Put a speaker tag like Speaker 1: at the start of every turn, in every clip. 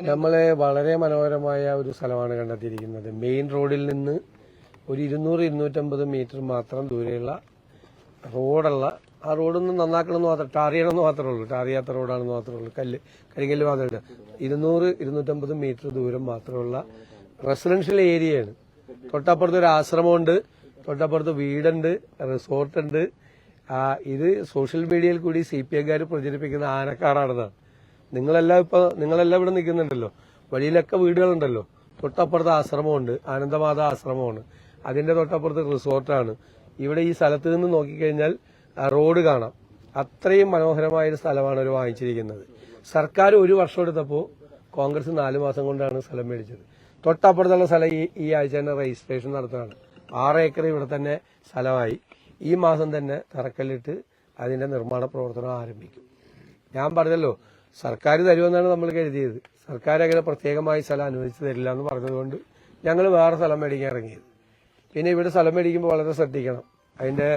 Speaker 1: നമ്മളെ വളരെ മനോഹരമായ ഒരു സ്ഥലമാണ് കണ്ടെത്തിയിരിക്കുന്നത്. മെയിൻ റോഡിൽ നിന്ന് ഒരു ഇരുന്നൂറ് ഇരുന്നൂറ്റമ്പത് മീറ്റർ മാത്രം ദൂരെയുള്ള റോഡുള്ള ആ റോഡൊന്നും നന്നാക്കണമെന്ന് മാത്രം ടാറിയണമെന്ന് മാത്രമേ ഉള്ളൂ. ടാറിയാത്ത റോഡാണെന്ന് മാത്രമേ ഉള്ളൂ. കല്ല് കരിങ്കല്ല് മാത്രമല്ല ഇരുന്നൂറ് ഇരുന്നൂറ്റമ്പത് മീറ്റർ ദൂരം മാത്രമുള്ള റെസിഡൻഷ്യൽ ഏരിയയാണ് തൊട്ടപ്പുറത്ത് ഒരു ആശ്രമമുണ്ട്. തൊട്ടപ്പുറത്ത് വീടുണ്ട് റിസോർട്ടുണ്ട് ഇത് സോഷ്യൽ മീഡിയയിൽ കൂടി സി പി എക്കാർ പ്രചരിപ്പിക്കുന്ന ആനക്കാടാണെന്നാണ്. നിങ്ങളെല്ലാം ഇപ്പൊ നിങ്ങളെല്ലാം ഇവിടെ നിൽക്കുന്നുണ്ടല്ലോ. വഴിയിലൊക്കെ വീടുകളുണ്ടല്ലോ. തൊട്ടപ്പുറത്ത് ആശ്രമമുണ്ട്. ആനന്ദമാത ആശ്രമമാണ്. അതിന്റെ തൊട്ടപ്പുറത്ത് റിസോർട്ടാണ്. ഇവിടെ ഈ സ്ഥലത്ത് നിന്ന് നോക്കിക്കഴിഞ്ഞാൽ റോഡ് കാണാം. അത്രയും മനോഹരമായ ഒരു സ്ഥലമാണ് അവർ വാങ്ങിച്ചിരിക്കുന്നത്. സർക്കാർ ഒരു വർഷം എടുത്തപ്പോൾ കോൺഗ്രസ് നാലു മാസം കൊണ്ടാണ് സ്ഥലം മേടിച്ചത്. തൊട്ടപ്പുറത്തുള്ള സ്ഥലം ഈ ഈ ആഴ്ച തന്നെ രജിസ്ട്രേഷൻ നടത്തുകയാണ്. ആറ് ഏക്കർ ഇവിടെ തന്നെ സ്ഥലമായി. ഈ മാസം തന്നെ തറക്കല്ലിട്ട് അതിന്റെ നിർമ്മാണ പ്രവർത്തനം ആരംഭിക്കും. ഞാൻ പറഞ്ഞല്ലോ സർക്കാർ തരുമെന്നാണ് നമ്മൾ കരുതിയത്. സർക്കാർ അങ്ങനെ പ്രത്യേകമായി സ്ഥലം അനുവദിച്ചു തരില്ല എന്ന് പറഞ്ഞതുകൊണ്ട് ഞങ്ങൾ വേറെ സ്ഥലം മേടിക്കാൻ ഇറങ്ങിയത്. പിന്നെ ഇവിടെ സ്ഥലം മേടിക്കുമ്പോൾ വളരെ ശ്രദ്ധിക്കണം. അതിന്റെ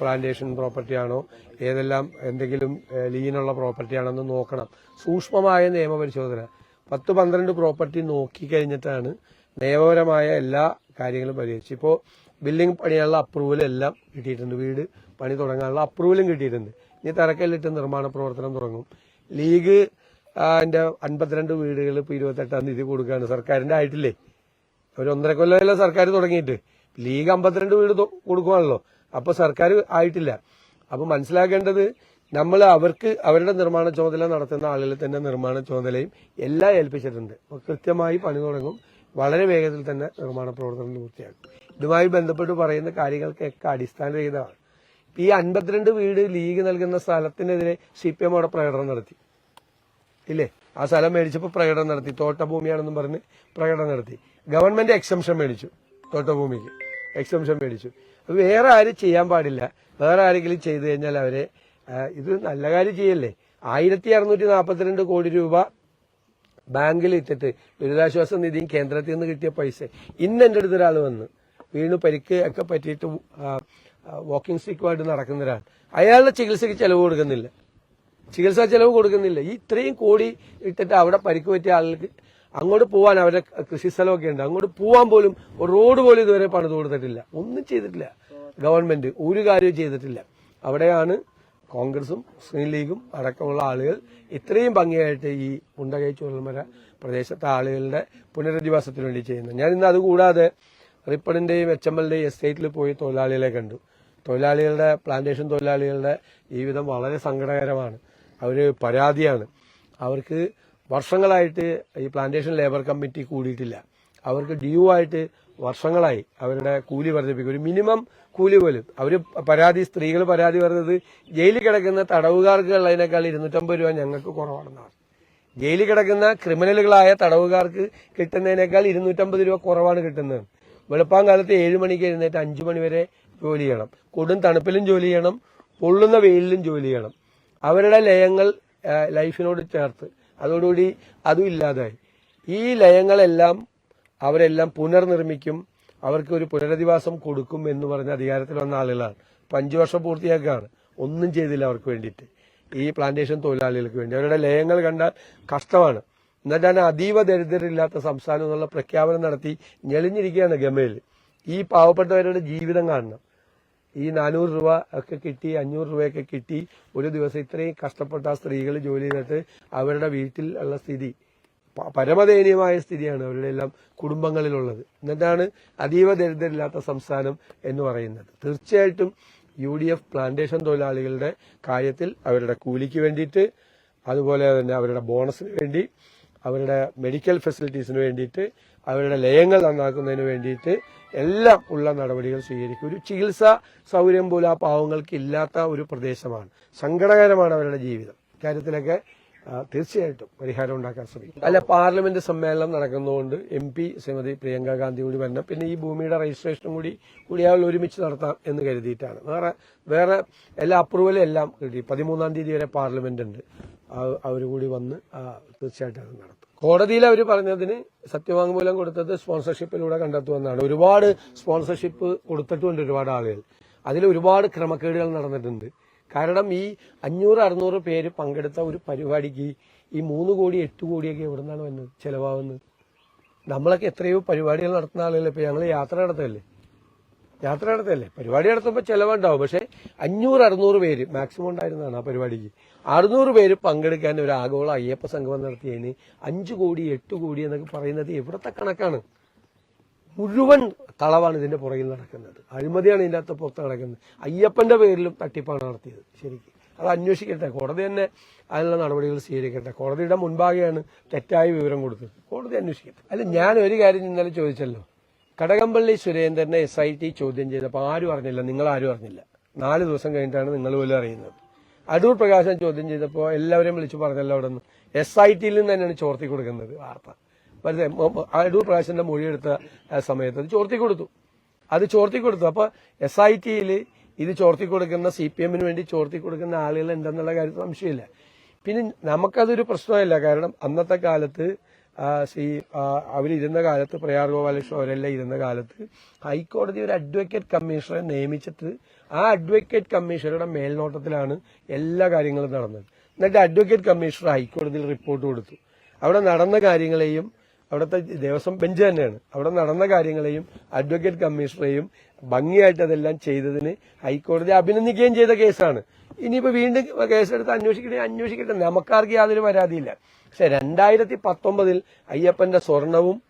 Speaker 1: പ്ലാന്റേഷൻ പ്രോപ്പർട്ടി ആണോ ഏതെല്ലാം എന്തെങ്കിലും ലീനുള്ള പ്രോപ്പർട്ടി ആണെന്ന് നോക്കണം. സൂക്ഷ്മമായ നിയമപരിശോധന. പത്ത് പന്ത്രണ്ട് പ്രോപ്പർട്ടി നോക്കി കഴിഞ്ഞിട്ടാണ് നിയമപരമായ എല്ലാ കാര്യങ്ങളും പരിഹരിച്ചു ഇപ്പോൾ ബിൽഡിംഗ് പണിയാനുള്ള അപ്രൂവൽ എല്ലാം കിട്ടിയിട്ടുണ്ട്. വീട് പണി തുടങ്ങാനുള്ള അപ്രൂവലും കിട്ടിയിട്ടുണ്ട്. ഇനി തറക്കല്ലിട്ട് നിർമ്മാണ പ്രവർത്തനം തുടങ്ങും. ലീഗ് അതിന്റെ അൻപത്തിരണ്ട് വീടുകൾ ഇപ്പൊ ഇരുപത്തെട്ടാം തീയതി കൊടുക്കുകയാണ്. സർക്കാരിന്റെ ആയിട്ടില്ലേ? ഒരു ഒന്നര കൊല്ലമല്ല സർക്കാർ തുടങ്ങിയിട്ട്. ലീഗ് അമ്പത്തിരണ്ട് വീട് കൊടുക്കുവാണല്ലോ. അപ്പൊ സർക്കാർ ആയിട്ടില്ല. അപ്പൊ മനസ്സിലാക്കേണ്ടത് നമ്മൾ അവർക്ക് അവരുടെ നിർമ്മാണ ചുമതല നടത്തുന്ന ആളുകളിൽ തന്നെ നിർമ്മാണ ചുമതലയും എല്ലാം ഏൽപ്പിച്ചിട്ടുണ്ട്. അപ്പൊ കൃത്യമായി പണി തുടങ്ങും. വളരെ വേഗത്തിൽ തന്നെ നിർമ്മാണ പ്രവർത്തനം പൂർത്തിയാക്കും. ഇതുമായി ബന്ധപ്പെട്ട് പറയുന്ന കാര്യങ്ങൾക്കൊക്കെ അടിസ്ഥാനരഹിതമാണ്. ഈ അൻപത്തിരണ്ട് വീട് ലീഗ് നൽകുന്ന സ്ഥലത്തിനെതിരെ സി പി എം അവിടെ പ്രകടനം നടത്തി. ഇല്ലേ? ആ സ്ഥലം മേടിച്ചപ്പോൾ പ്രകടനം നടത്തി. തോട്ടഭൂമിയാണെന്നും പറഞ്ഞ് പ്രകടനം നടത്തി. ഗവൺമെന്റ് എക്സംഷൻ മേടിച്ചു തോട്ടഭൂമിക്ക്. എക്സംഷൻ മേടിച്ചു. അത് വേറെ ആരും ചെയ്യാൻ പാടില്ല. വേറെ ആരെങ്കിലും ചെയ്തു കഴിഞ്ഞാൽ അവരെ ഇത് നല്ല കാര്യം ചെയ്യല്ലേ? ആയിരത്തി അറുന്നൂറ്റി നാൽപ്പത്തിരണ്ട് കോടി രൂപ ബാങ്കിൽ ഇട്ടിട്ട് ദുരിതാശ്വാസ നിധിയും കേന്ദ്രത്തിൽ നിന്ന് കിട്ടിയ പൈസ. ഇന്ന് എന്റെ അടുത്ത് ഒരാൾ വന്ന് വീണ് പരിക്ക് ഒക്കെ പറ്റിയിട്ട് വാക്കിംഗ് സ്റ്റിക്കുമായിട്ട് നടക്കുന്ന ഒരാൾ അയാളുടെ ചികിത്സയ്ക്ക് ചെലവ് കൊടുക്കുന്നില്ല. ചികിത്സാ ചെലവ് കൊടുക്കുന്നില്ല. ഈ ഇത്രയും കോടി ഇട്ടിട്ട് അവിടെ പരിക്ക് പറ്റിയ ആളുകൾക്ക് അങ്ങോട്ട് പോവാൻ അവരുടെ കൃഷി സ്ഥലമൊക്കെ ഉണ്ട്. അങ്ങോട്ട് പോവാൻ പോലും ഒരു റോഡ് പോലും ഇതുവരെ പണിത് കൊടുത്തിട്ടില്ല. ഒന്നും ചെയ്തിട്ടില്ല. ഗവൺമെന്റ് ഒരു കാര്യവും ചെയ്തിട്ടില്ല. അവിടെയാണ് കോൺഗ്രസും മുസ്ലിം ലീഗും അടക്കമുള്ള ആളുകൾ ഇത്രയും ഭംഗിയായിട്ട് ഈ ഉണ്ടകൈ ചുഴൽമര പ്രദേശത്തെ ആളുകളുടെ പുനരധിവാസത്തിന് വേണ്ടി ചെയ്യുന്നത്. ഞാൻ ഇന്ന് അതുകൂടാതെ റിപ്പണിന്റെയും എച്ച് എം എല്ലിന്റെയും എസ്റ്റേറ്റിൽ പോയി തൊഴിലാളികളെ കണ്ടു. തൊഴിലാളികളുടെ പ്ലാന്റേഷൻ തൊഴിലാളികളുടെ ജീവിതം വളരെ സങ്കടകരമാണ്. അവർ പരാതിയാണ്. അവർക്ക് വർഷങ്ങളായിട്ട് ഈ പ്ലാന്റേഷൻ ലേബർ കമ്മിറ്റി കൂടിയിട്ടില്ല. അവർക്ക് ഡ്യൂ ആയിട്ട് വർഷങ്ങളായി അവരുടെ കൂലി വർദ്ധിപ്പിക്കും. ഒരു മിനിമം കൂലി പോലും. അവർ പരാതി സ്ത്രീകൾ പരാതി പറഞ്ഞത് ജയിലിൽ കിടക്കുന്ന തടവുകാർക്ക് ഉള്ളതിനേക്കാൾ ഇരുന്നൂറ്റമ്പത് രൂപ ഞങ്ങൾക്ക് കുറവാണെന്നാണ്. ജയിലിൽ കിടക്കുന്ന ക്രിമിനലുകളായ തടവുകാർക്ക് കിട്ടുന്നതിനേക്കാൾ ഇരുന്നൂറ്റമ്പത് രൂപ കുറവാണ് കിട്ടുന്നത്. വെളുപ്പാങ്കാലത്ത് ഏഴ് മണിക്ക് എഴുന്നേറ്റ് അഞ്ചു മണി വരെ ജോലി ചെയ്യണം. കൊടും തണുപ്പിലും ജോലി ചെയ്യണം പൊള്ളുന്ന വെയിലിലും ജോലി ചെയ്യണം. അവരുടെ ലയങ്ങൾ ലൈഫിനോട് ചേർത്ത്. അതോടുകൂടി അതും ഇല്ലാതായി. ഈ ലയങ്ങളെല്ലാം അവരെല്ലാം പുനർനിർമ്മിക്കും അവർക്ക് ഒരു പുനരധിവാസം കൊടുക്കും എന്ന് പറഞ്ഞ അധികാരത്തിൽ വന്ന ആളുകളാണ്. അഞ്ചു വർഷം പൂർത്തിയാക്കുകയാണ്. ഒന്നും ചെയ്തില്ല അവർക്ക് വേണ്ടിയിട്ട്. ഈ പ്ലാന്റേഷൻ തൊഴിലാളികൾക്ക് വേണ്ടി. അവരുടെ ലയങ്ങൾ കണ്ടാൽ കഷ്ടമാണ്. എന്നിട്ടാണ് അതീവ ദരിദ്രരില്ലാത്ത സംസ്ഥാനം എന്നുള്ള പ്രഖ്യാപനം നടത്തി ഞെളിഞ്ഞിരിക്കുകയാണ് ഗമയിൽ. ഈ പാവപ്പെട്ടവരുടെ ജീവിതം കാണണം. ഈ നാനൂറ് രൂപ ഒക്കെ കിട്ടി അഞ്ഞൂറ് രൂപയൊക്കെ കിട്ടി. ഒരു ദിവസം ഇത്രയും കഷ്ടപ്പെട്ട ആ സ്ത്രീകൾ ജോലി ചെയ്തിട്ട് അവരുടെ വീട്ടിൽ ഉള്ള സ്ഥിതി പരമദയനീയമായ സ്ഥിതിയാണ് അവരുടെ എല്ലാം കുടുംബങ്ങളിലുള്ളത്. എന്നിട്ടാണ് അതീവ ദരിദ്രരില്ലാത്ത സംസ്ഥാനം എന്ന് പറയുന്നത്. തീർച്ചയായിട്ടും യു ഡി എഫ് പ്ലാന്റേഷൻ തൊഴിലാളികളുടെ കാര്യത്തിൽ അവരുടെ കൂലിക്ക് വേണ്ടിയിട്ട് അതുപോലെ തന്നെ അവരുടെ ബോണസിന് വേണ്ടി അവരുടെ മെഡിക്കൽ ഫെസിലിറ്റീസിന് വേണ്ടിയിട്ട് അവരുടെ ലയങ്ങൾ നന്നാക്കുന്നതിന് വേണ്ടിയിട്ട് എല്ലാം ഉള്ള നടപടികൾ സ്വീകരിക്കും. ഒരു ചികിത്സാ സൗകര്യം പോലും ആ പാവങ്ങൾക്ക് ഇല്ലാത്ത ഒരു പ്രദേശമാണ്. സങ്കടകരമാണ് അവരുടെ ജീവിതം. ഇക്കാര്യത്തിലൊക്കെ തീർച്ചയായിട്ടും പരിഹാരം ഉണ്ടാക്കാൻ ശ്രമിക്കും. അല്ല പാർലമെന്റ് സമ്മേളനം നടക്കുന്നതുകൊണ്ട് എം പി ശ്രീമതി പ്രിയങ്ക ഗാന്ധി കൂടി വരണം. പിന്നെ ഈ ഭൂമിയുടെ രജിസ്ട്രേഷനും കൂടി കൂടി അയാൾ ഒരുമിച്ച് നടത്താം എന്ന് കരുതിയിട്ടാണ്. വേറെ വേറെ എല്ലാ അപ്രൂവലും എല്ലാം കിട്ടി. പതിമൂന്നാം തീയതി വരെ പാർലമെന്റ് ഉണ്ട്. അവർ കൂടി വന്ന് തീർച്ചയായിട്ടും അത് നടത്തും. കോടതിയിൽ അവർ പറഞ്ഞതിന് സത്യവാങ്മൂലം കൊടുത്തത് സ്പോൺസർഷിപ്പിലൂടെ കണ്ടെത്തുമെന്നാണ്. ഒരുപാട് സ്പോൺസർഷിപ്പ് കൊടുത്തിട്ടുണ്ട് ഒരുപാട് ആളുകൾ. അതിൽ ഒരുപാട് ക്രമക്കേടുകൾ നടന്നിട്ടുണ്ട്. കാരണം ഈ അഞ്ഞൂറ് അറുന്നൂറ് പേര് പങ്കെടുത്ത ഒരു പരിപാടിക്ക് ഈ മൂന്ന് കോടി എട്ട് കോടിയൊക്കെ എവിടെ നിന്നാണ് വന്നത്? ചെലവാകുന്നത്? നമ്മളൊക്കെ എത്രയോ പരിപാടികൾ നടത്തുന്ന ആളുകളല്ലേ? ഇപ്പൊ ഞങ്ങൾ യാത്ര നടത്തല്ലേ? യാത്ര നടത്തല്ലേ പരിപാടി നടത്തുമ്പോൾ ചിലവുണ്ടാവും. പക്ഷെ അഞ്ഞൂറ് അറുന്നൂറ് പേര് മാക്സിമം ഉണ്ടായിരുന്നതാണ് ആ പരിപാടിക്ക്. അറുന്നൂറ് പേര് പങ്കെടുക്കാൻ ഒരു ആഗോള അയ്യപ്പ സംഗമം നടത്തിയതിന് അഞ്ച് കോടി എട്ട് കോടി എന്നൊക്കെ പറയുന്നത് എവിടത്തെ കണക്കാണ്? മുഴുവൻ കളവാണ് ഇതിന്റെ പുറകിൽ നടക്കുന്നത്. അഴിമതിയാണ് ഇതിന്റെ അകത്ത് പുറത്ത് നടക്കുന്നത്. അയ്യപ്പന്റെ പേരിലും തട്ടിപ്പാണ് നടത്തിയത്. ശരിക്കും. അത് അന്വേഷിക്കട്ടെ. കോടതി തന്നെ അതിനുള്ള നടപടികൾ സ്വീകരിക്കട്ടെ. കോടതിയുടെ മുൻപാകെയാണ് തെറ്റായ വിവരം കൊടുത്തത്. കോടതി അന്വേഷിക്കട്ടെ. അല്ല ഞാൻ ഒരു കാര്യം ഇന്നലെ ചോദിച്ചല്ലോ. കടകംപള്ളി സുരേന്ദ്രനെ എസ് ഐ ടി ചോദ്യം ചെയ്തപ്പോൾ ആരും അറിഞ്ഞില്ല നിങ്ങൾ ആരും അറിഞ്ഞില്ല. നാല് ദിവസം കഴിഞ്ഞിട്ടാണ് നിങ്ങൾ പോലും അറിയുന്നത്. അടൂർ പ്രകാശൻ ചോദ്യം ചെയ്തപ്പോൾ എല്ലാവരെയും വിളിച്ചു പറഞ്ഞല്ലോ അവിടെ നിന്ന് എസ് ഐ ടിയിൽ നിന്ന് തന്നെയാണ് ചോർത്തി കൊടുക്കുന്നത് വാർത്ത. വെറുതെ അടൂർ പ്രകാശന്റെ മൊഴിയെടുത്ത സമയത്ത് അത് ചോർത്തി കൊടുത്തു. അത് ചോർത്തി കൊടുത്തു. അപ്പൊ എസ് ഐ ടിയിൽ ഇത് ചോർത്തി കൊടുക്കുന്ന സി പി എമ്മിന് വേണ്ടി ചോർത്തി കൊടുക്കുന്ന ആളുകൾ ഉണ്ടെന്നുള്ള കാര്യത്തിൽ സംശയമില്ല. പിന്നെ നമുക്കതൊരു പ്രശ്നമില്ല കാരണം അന്നത്തെ കാലത്ത് ശ്രീ അവരിരുന്ന കാലത്ത് പ്രയാർ ഗോപാലകൃഷ്ണൻ അവരെല്ലാം ഇരുന്ന കാലത്ത്. ഹൈക്കോടതി ഒരു അഡ്വക്കേറ്റ് കമ്മീഷണറെ നിയമിച്ചിട്ട് ആ അഡ്വക്കേറ്റ് കമ്മീഷണറുടെ മേൽനോട്ടത്തിലാണ് എല്ലാ കാര്യങ്ങളും നടന്നത്. എന്നിട്ട് അഡ്വക്കേറ്റ് കമ്മീഷണർ ഹൈക്കോടതിയിൽ റിപ്പോർട്ട് കൊടുത്തു. അവിടെ നടന്ന കാര്യങ്ങളെയും അവിടുത്തെ ദേവസ്വം ബെഞ്ച് തന്നെയാണ്. അവിടെ നടന്ന കാര്യങ്ങളെയും അഡ്വക്കേറ്റ് കമ്മീഷണറെയും ഭംഗിയായിട്ട് അതെല്ലാം ചെയ്തതിന് ഹൈക്കോടതി അഭിനന്ദിക്കുകയും ചെയ്ത കേസാണ്. ഇനിയിപ്പോ വീണ്ടും കേസെടുത്ത് അന്വേഷിക്കണേ അന്വേഷിക്കട്ടെ. നമുക്കാർക്ക് യാതൊരു പരാതിയില്ല. പക്ഷെ രണ്ടായിരത്തി പത്തൊമ്പതിൽ അയ്യപ്പന്റെ സ്വർണവും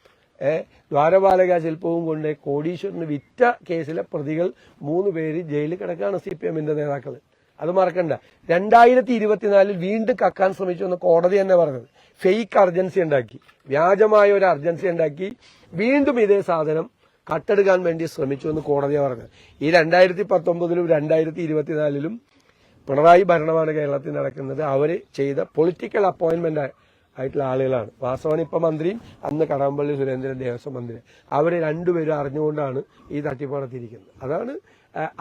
Speaker 1: ദ്വാരപാലക ശില്പവും കൊണ്ട് കോടീശ്വരന് വിറ്റ കേസിലെ പ്രതികൾ മൂന്ന് പേര് ജയിലിൽ കിടക്കുകയാണ് സി പി എമ്മിന്റെ നേതാക്കൾ അത് മറക്കണ്ട. രണ്ടായിരത്തി ഇരുപത്തിനാലിൽ വീണ്ടും കക്കാൻ ശ്രമിച്ചു എന്ന് കോടതി തന്നെ പറഞ്ഞത്. ഫേക്ക് അർജൻസി ഉണ്ടാക്കി. വ്യാജമായ ഒരു അർജൻസി ഉണ്ടാക്കി. വീണ്ടും ഇതേ സാധനം കട്ടെടുക്കാൻ വേണ്ടി ശ്രമിച്ചു എന്ന് കോടതിയാണ് പറഞ്ഞത്. ഈ രണ്ടായിരത്തി പത്തൊമ്പതിലും രണ്ടായിരത്തി ഇരുപത്തിനാലിലും പിണറായി ഭരണമാണ് കേരളത്തിൽ നടക്കുന്നത്. അവർ ചെയ്ത പൊളിറ്റിക്കൽ അപ്പോയിന്റ്മെന്റ് ആയിട്ടുള്ള ആളുകളാണ്. വാസവൻ ഇപ്പൊ മന്ത്രിയും അന്ന് കടമ്പള്ളി സുരേന്ദ്രൻ ദേവസ്വം മന്ത്രി. അവർ രണ്ടുപേരും അറിഞ്ഞുകൊണ്ടാണ് ഈ തട്ടിപ്പ് നടത്തിയിരിക്കുന്നത് അതാണ്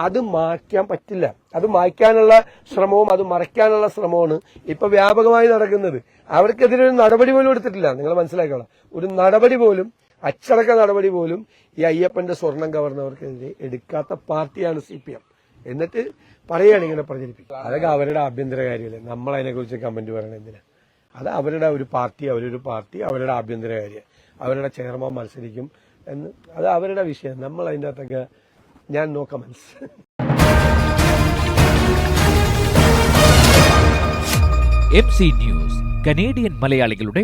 Speaker 1: അത് മാറ്റാൻ പറ്റില്ല. അത് മായ്ക്കാനുള്ള ശ്രമവും അത് മറയ്ക്കാനുള്ള ശ്രമമാണ് ഇപ്പൊ വ്യാപകമായി നടക്കുന്നത്. അവർക്കെതിരെ ഒരു നടപടി പോലും എടുത്തിട്ടില്ല. നിങ്ങൾ മനസ്സിലാക്കണം ഒരു നടപടി പോലും അച്ചടക്ക നടപടി പോലും ഈ അയ്യപ്പന്റെ സ്വർണം കവർന്നവർക്കെതിരെ എടുക്കാത്ത പാർട്ടിയാണ് സി പി എം. എന്നിട്ട് പറയുകയാണ് ഇങ്ങനെ പ്രചരിപ്പിക്കും അതൊക്കെ അവരുടെ ആഭ്യന്തര കാര്യമല്ലേ? നമ്മൾ അതിനെക്കുറിച്ച് കമന്റ് പറയണം എന്തിനാ? അത് അവരുടെ ഒരു പാർട്ടി അവരൊരു പാർട്ടി അവരുടെ ആഭ്യന്തര കാര്യം. അവരുടെ ചെയർമാൻ മത്സരിക്കും എന്ന്. അത് അവരുടെ വിഷയം. നമ്മൾ അതിന്റെ അകത്തൊക്കെ ഞാൻ no comments.
Speaker 2: M C News Canadian മലയാളികളുടെ